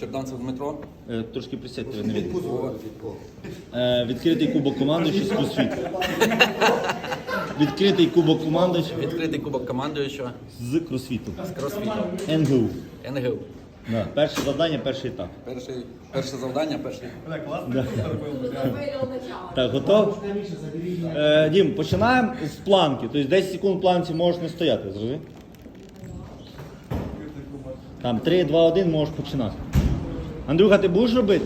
Черданцев Дмитро. Е, Трошки присядьте, не видно. Е, Відкритий кубок командуючий з кросфіту. Відкритий кубок командуючий Відкритий кубок командуючого з кросфіту. з кросфіту. НГУ. НГУ. Да. Перше завдання, перший етап. Перший, перше завдання, перший. Так, готов? Е, Дім, починаємо з планки. Тобто 10 секунд в планці можеш не стояти, зрозумів? Там 3, 2, 1 можеш починати. Андрюха, ти будеш робити?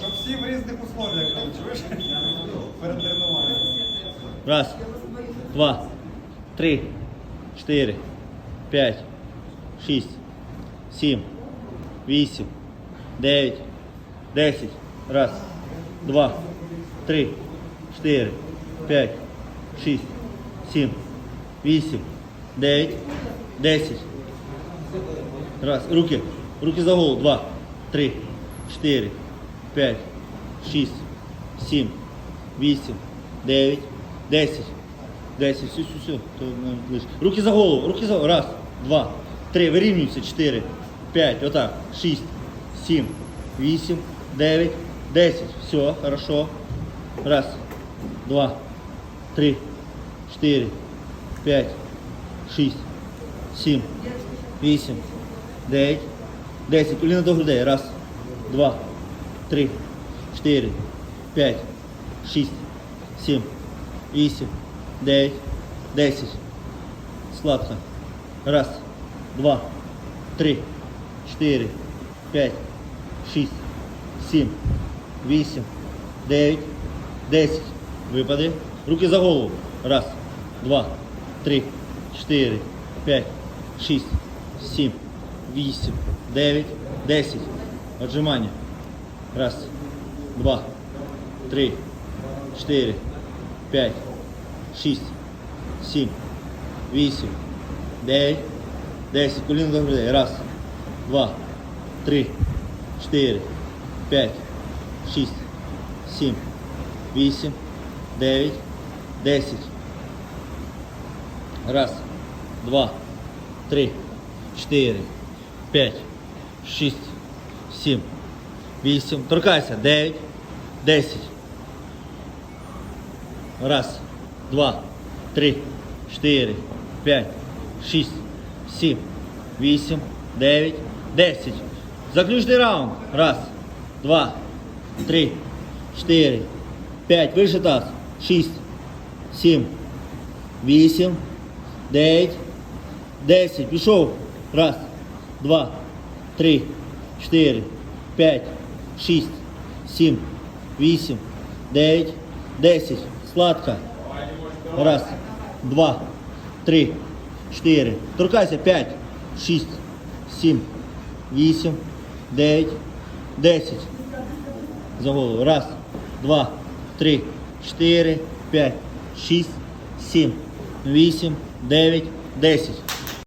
Щоб всі в різних условиях були, чуєш? Перед тренуванням. Раз, два, три, чотири, п'ять, шість, сім, вісім, дев'ять, десять. Раз, два, три, чотири, п'ять, шість, сім, вісім, дев'ять, десять. Раз, руки, руки за голову. Два, три, чотири, п'ять, шість, сім, вісім, дев'ять, десять. Десять, все, все, все. То навіть. Руки за голову, руки за голову. Раз, два, три, вирівнюються, чотири, п'ять, отак, шість, сім, вісім, дев'ять, десять. Все, хорошо. Раз, два, три, чотири, п'ять, шість, сім, вісім, дев'ять, десять. Коліна до грудей. Раз, два, три, чотири, п'ять, шість, сім, вісім, дев'ять, десять. Сладко. Раз, два, три, чотири, п'ять, шість, сім, вісім, дев'ять, десять. Випади. Руки за голову. Раз, два, три, чотири, п'ять, шість, сім, вісім, дев'ять, десять. Отжимання. Раз, два, три, чотири, п'ять, шість, сім, вісім, дев'ять, десять. Коліна до грудей. Раз, два, три, чотири, п'ять, шість, сім, вісім, дев'ять, десять. Раз, два, три, чотири, п'ять, шість, сім, вісім. Торкайся. Дев'ять, десять. Раз, два, три, чотири, п'ять, шість, сім, вісім, дев'ять, десять. Заключний раунд. Раз, два, три, чотири, п'ять. Вище таз. Шість, сім, вісім, дев'ять, десять. Пішов. Раз, Два, три, чотири, п'ять, шість, сім, вісім, дев'ять, десять. Сладко. Раз, два, три, чотири. Торкайся. П'ять, шість, сім, вісім, дев'ять, десять. За голову. Раз, два, три, чотири, п'ять, шість, сім, вісім, дев'ять, десять.